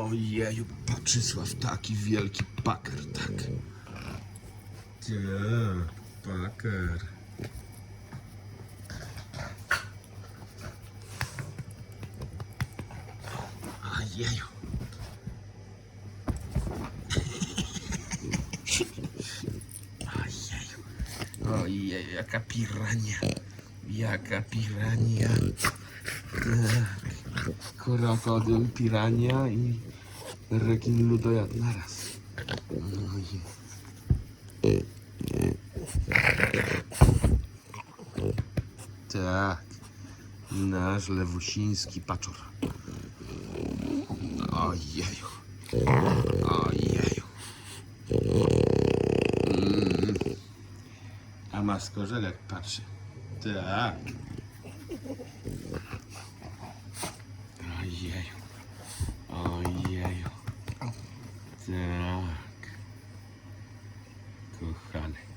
Ojeju, Paczysław, taki wielki paker, tak. Tak, paker. Ojeju. Ojeju. Ojeju, jaka pirania. Jaka pirania. Krokodyl, pirania i rekin ludojad naraz. Ojej. Tak. Nasz lewusiński paczor. Ojeju. Ojeju. Mm. A ma skorzelek patrzy. Tak. Ojeju. Ojeju. Tak. Kochany.